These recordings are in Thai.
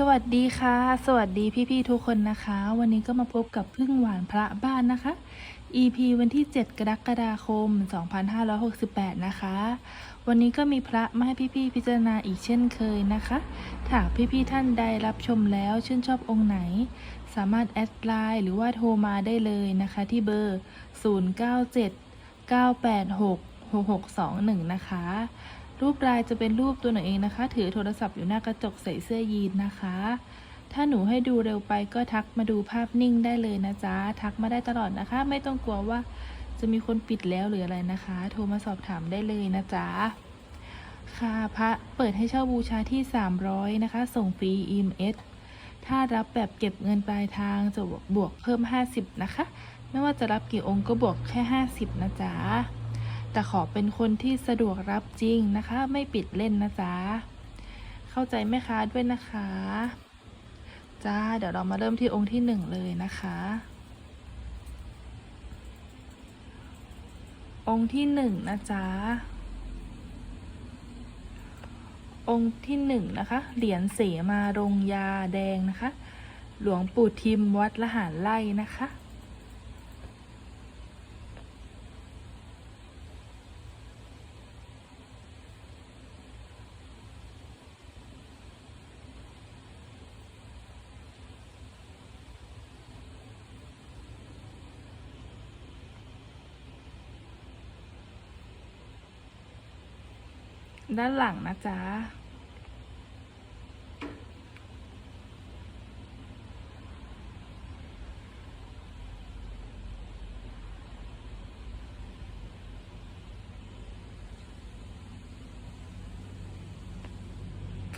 สวัสดีค่ะ สวัสดีพี่ๆทุกคนนะคะ วันนี้ก็มาพบกับพึ่งหวานพระบ้านนะคะ EP วันที่ 7 กรกฎาคม 2568 นะคะ วันนี้ก็มีพระมาให้พี่ๆพิจารณาอีกเช่นเคยนะคะถ้าพี่ๆท่านใดรับชมแล้วชื่นชอบองค์ไหน สามารถแอดไลน์หรือว่าโทรมาได้เลยนะคะ ที่เบอร์ 097 986 6621 นะคะ รูปลายจะเป็นรูปตัวหนูเองนะคะ ถือโทรศัพท์อยู่หน้ากระจกใส่เสื้อยีนนะคะ ถ้าหนูให้ดูเร็วไปก็ทักมาดูภาพนิ่งได้เลยนะจ๊ะ ทักมาได้ตลอดนะคะ ไม่ต้องกลัวว่าจะมีคนปิดแล้วหรืออะไรนะคะ โทรมาสอบถามได้เลยนะจ๊ะ ค่ะพระเปิดให้เช่าบูชาที่ 300 นะคะ ส่งฟรี EMS ถ้ารับแบบเก็บเงินปลายทางจะบวกเพิ่ม 50 นะคะ ไม่ว่าจะรับกี่องค์ก็บวกแค่ 50 นะจ๊ะ แต่ขอเป็นคนที่สะดวกรับจริงนะคะ ไม่ปิดเล่นนะจ๊ะ เข้าใจไหมคะด้วยนะคะ จ้า เดี๋ยวเรามาเริ่มที่องค์ที่หนึ่งเลยนะคะ องค์ที่หนึ่งนะจ๊ะ องค์ที่หนึ่งนะคะ เหรียญเสมารงยาแดงนะคะ หลวงปู่ทิมวัดละหารไล่นะคะ ด้านหลังนะจ๊ะ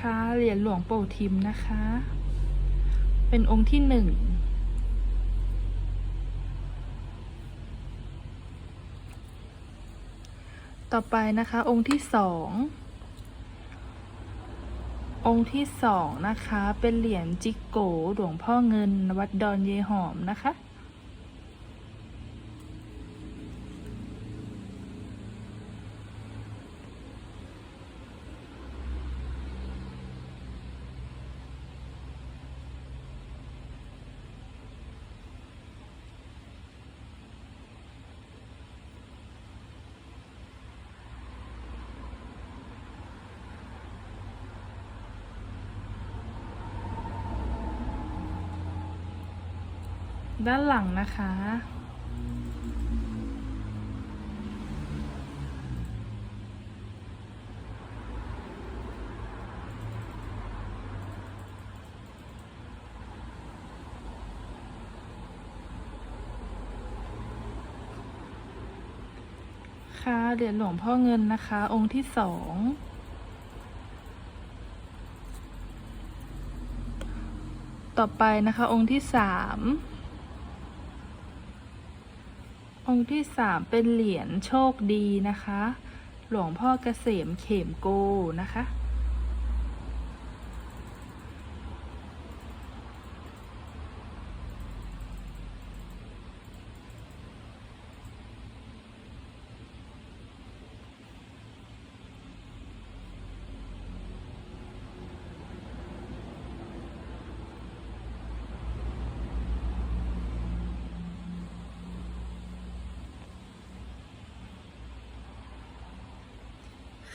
ค่ะเหรียญหลวงปู่ทิมนะคะ เป็นองค์ที่หนึ่ง ต่อไปนะคะองค์ที่สอง องค์ที่สองนะคะ เป็นเหรียญจิกโกหลวงพ่อเงินวัดดอนเยหอมนะคะ ด้านหลังนะคะ ค่ะเหรียญหลวงพ่อเงินนะคะ องค์ที่สองต่อไปนะคะองค์ที่สาม องค์ที่สามเป็นเหรียญโชคดีนะคะ หลวงพ่อเกษมเขมโกนะคะ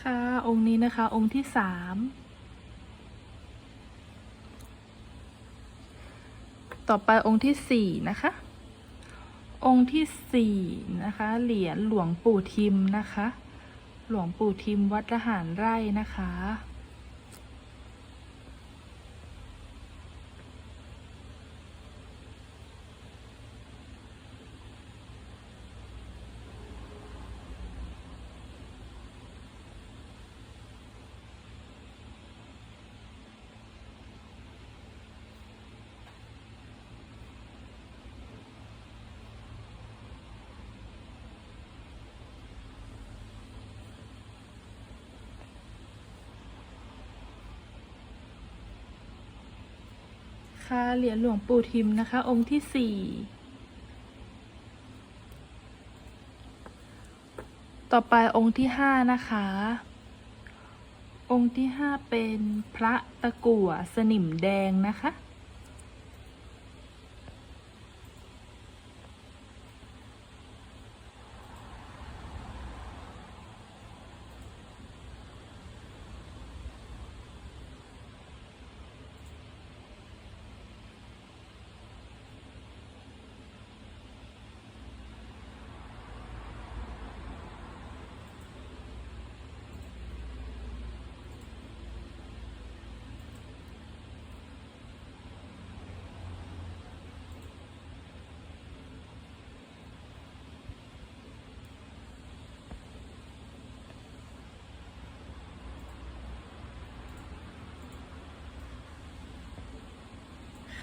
ค่ะ องค์นี้นะคะ องค์ที่สามต่อไปองค์ที่สี่นะคะ องค์ที่สี่นะคะ เหรียญหลวงปู่ทิมนะคะ หลวงปู่ทิมวัดละหารไร่นะคะ ค่ะเหรียญหลวงปู่ทิมนะคะ องค์ที่สี่ต่อไปองค์ที่ห้านะคะ องค์ที่ห้าเป็นพระตะกั่วสนิมแดงนะคะ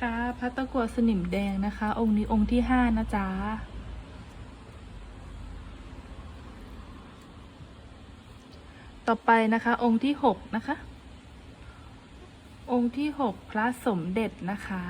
คะพระตะกัวสนิมแดงนะคะ องค์นี้องค์ที่ห้านะจ๊ะต่อไปนะคะ องค์ที่หกนะคะ องค์ที่หกพระสมเด็จนะคะ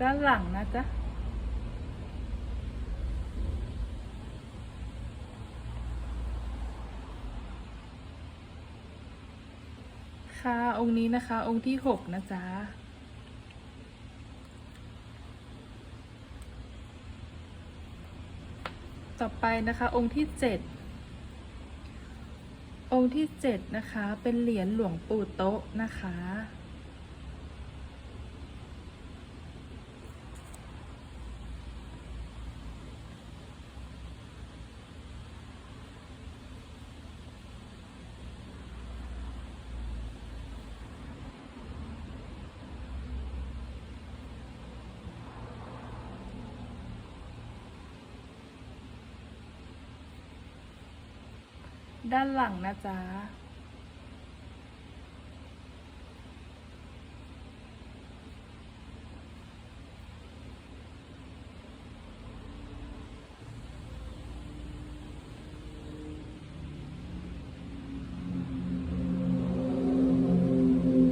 ด้านหลังนะจ๊ะ ค่ะองค์นี้นะคะ องค์ที่หกนะจ๊ะต่อไปนะคะองค์ที่เจ็ดองค์ที่เจ็ดนะคะเป็นเหรียญหลวงปู่โต๊ะนะคะ ด้านหลังนะจ๊ะ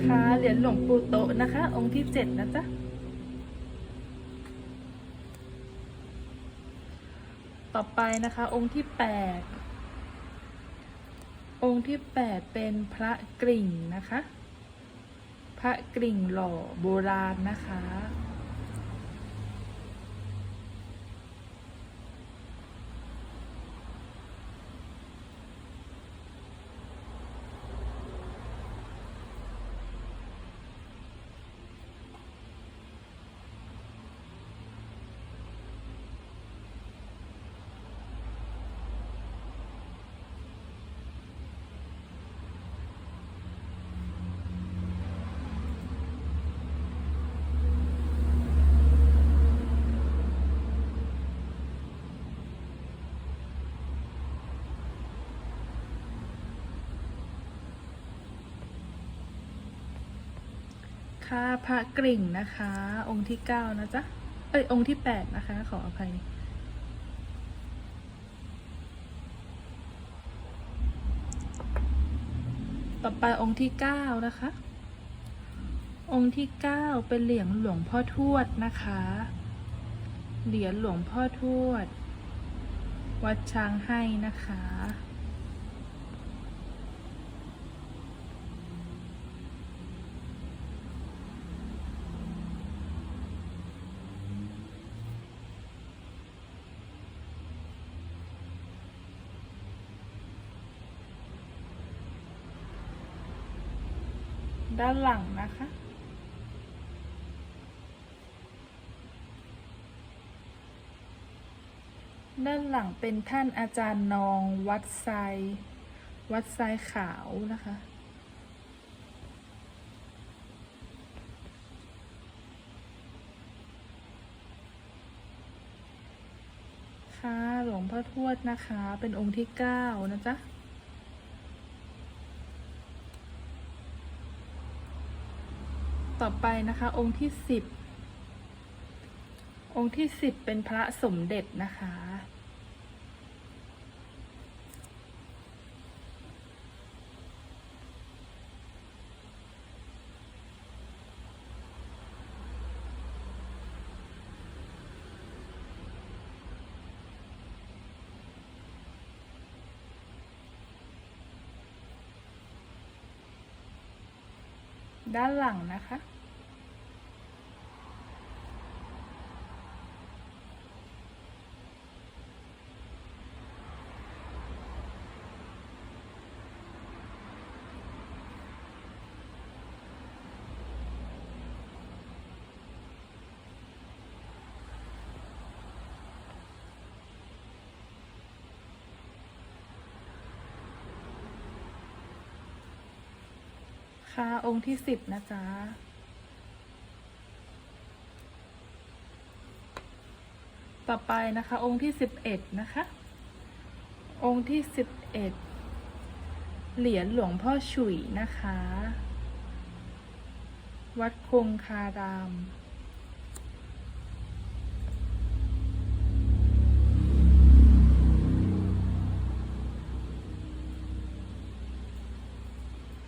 ค่ะเหรียญหลวงปู่โตะนะคะ องค์ที่เจ็ดนะจ๊ะต่อไปนะคะ องค์ที่แปด องค์ที่แปดเป็นพระกริ่งนะคะ พระกริ่งหล่อโบราณนะคะ ค่ะพระกริ่งนะคะ องค์ที่เก้านะจ๊ะ เอ้ย องค์ที่แปดนะคะ ขออภัย ต่อไปองค์ที่เก้านะคะ องค์ที่เก้าเป็นเหรียญหลวงพ่อทวดนะคะ เหรียญหลวงพ่อทวด วัดช้างให้นะคะ ด้านหลังนะคะ ด้านหลังเป็นท่านอาจารย์นองวัดไซวัดไซขาวนะคะ ค่ะหลวงพ่อทวดนะคะ เป็นองค์ที่เก้านะจ๊ะ ต่อไปนะคะองค์ที่สิบองค์ที่สิบเป็นพระสมเด็จนะคะ ด้านหลังนะคะ องค์ที่สิบนะจ๊ะต่อไปนะคะ องค์ที่สิบเอ็ดนะคะ องค์ที่สิบเอ็ดเหรียญหลวงพ่อฉุยนะคะ วัดคงคาราม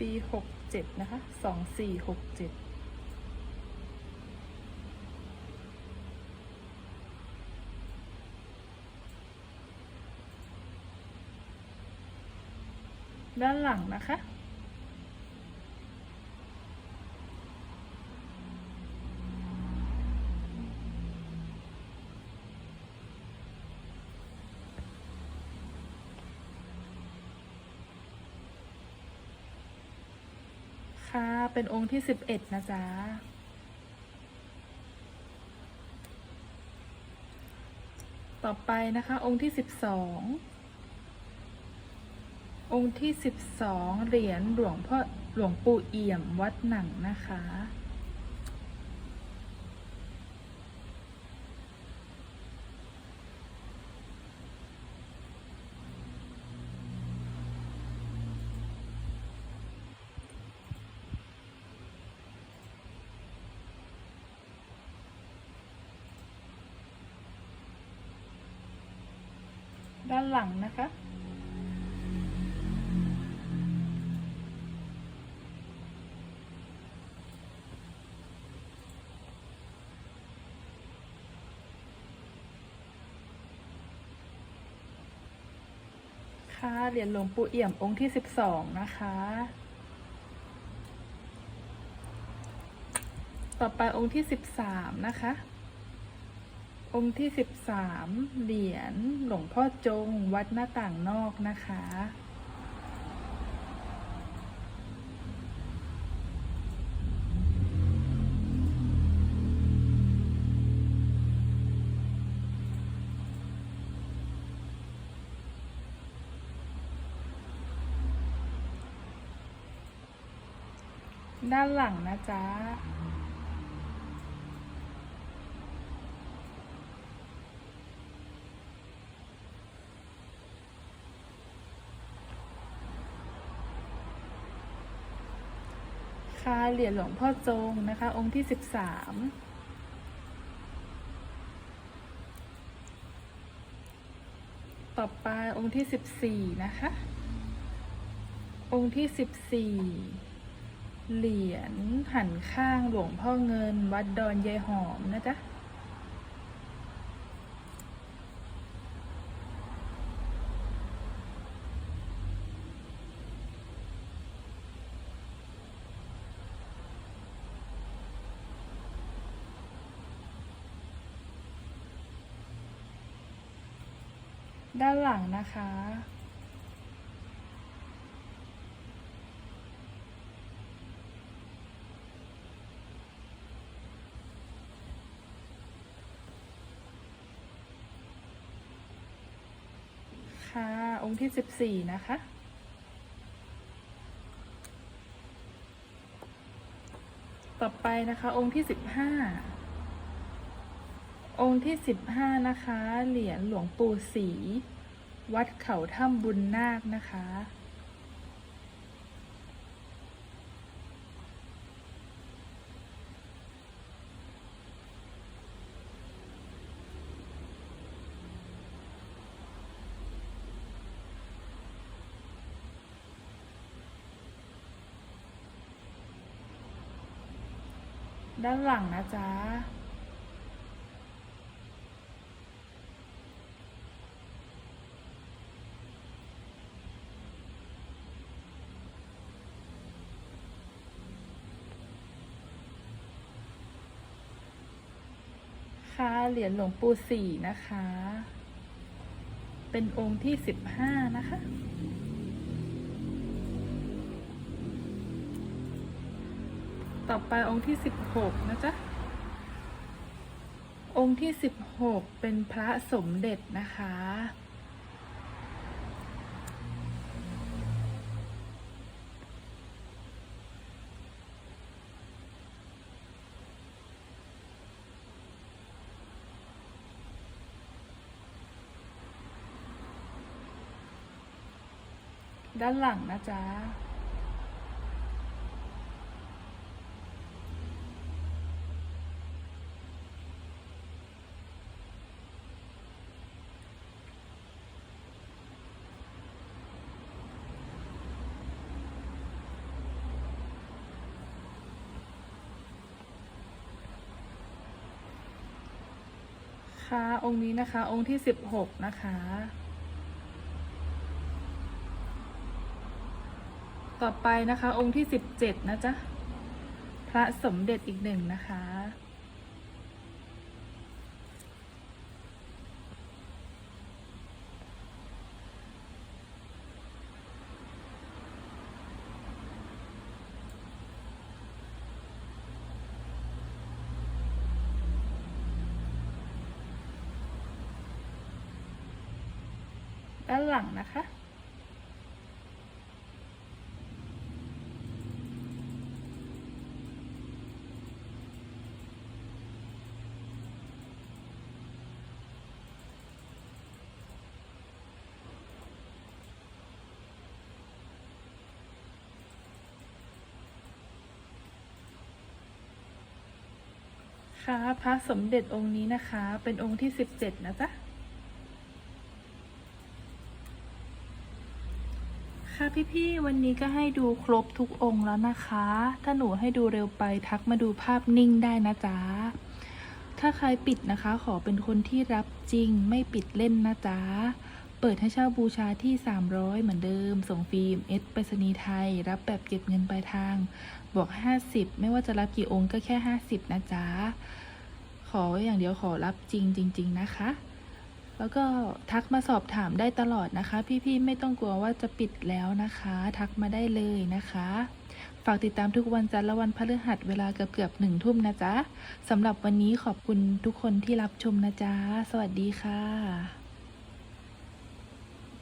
ปีหกเจ็ดนะคะสองสี่หกเจ็ดด้านหลังนะคะ ค่ะ เป็นองค์ที่สิบเอ็ดนะจ๊ะ ต่อไปนะคะ องค์ที่สิบสอง องค์ที่สิบสองเหรียญหลวงพ่อหลวงปู่เอี่ยมวัดหนังนะคะ ด้านหลังนะคะ ค่ะเหรียญหลวงปู่เอี่ยมองค์ที่สิบสองนะคะ ต่อไปองค์ที่สิบสามนะคะ องค์ที่สิบสามเหรียญหลวงพ่อจงวัดหน้าต่างนอกนะคะ ด้านหลังนะจ๊ะ เหรียญหลวงพ่อจงนะคะ องค์ที่สิบสามต่อไปองค์ที่สิบสี่นะคะ องค์ที่สิบสี่เหรียญหันข้างหลวงพ่อเงิน วัดดอนยายหอมนะจ๊ะ ด้านหลังนะคะ ค่ะ องค์ที่สิบสี่นะคะต่อไปนะคะ องค์ที่สิบห้า องค์ที่สิบห้านะคะ เหรียญหลวงปู่ศรีวัดเขาถ้ำบุญนาคนะคะ ด้านหลังนะจ๊ะ คะ เหรียญหลวงปู่สี่นะคะ เป็นองค์ที่สิบห้านะคะ ต่อไปองค์ที่สิบหกนะจ๊ะ องค์ที่สิบหกเป็นพระสมเด็จนะคะ ด้านหลังนะจ๊ะ ค่ะ องค์นี้นะคะ องค์ที่สิบหกนะคะ ต่อไปนะคะองค์ที่สิบเจ็ดนะจ๊ะ พระสมเด็จอีกหนึ่งนะคะ คะพระสมเด็จองค์นี้นะคะ เป็นองค์ที่สิบเจ็ดนะจ๊ะค่ะพี่ๆวันนี้ก็ให้ดูครบทุกองค์แล้วนะคะ ถ้าหนูให้ดูเร็วไปทักมาดูภาพนิ่งได้นะจ๊ะถ้าใครปิดนะคะ ขอเป็นคนที่รับจริงไม่ปิดเล่นนะจ๊ะเปิดให้เช่าบูชาที่ 300 เหมือนเดิม ส่งฟิล์มเอสไปรษณีย์ไทย รับแบบเก็บเงินปลายทาง บอก 50 ไม่ว่าจะรับกี่องค์ก็แค่ 50 นะจ๊ะ ขออย่างเดียวขอรับจริงจริง ๆ นะคะ แล้วก็ทักมาสอบถามได้ตลอดนะคะ พี่ๆไม่ต้องกลัวว่าจะปิดแล้วนะคะ ทักมาได้เลยนะคะ ฝากติดตามทุกวันจันทร์และวันพฤหัสเวลาเกือบเกือบหนึ่งทุ่มนะจ๊ะสำหรับวันนี้ขอบคุณทุกคนที่รับชมนะจ๊ะ สวัสดีค่ะ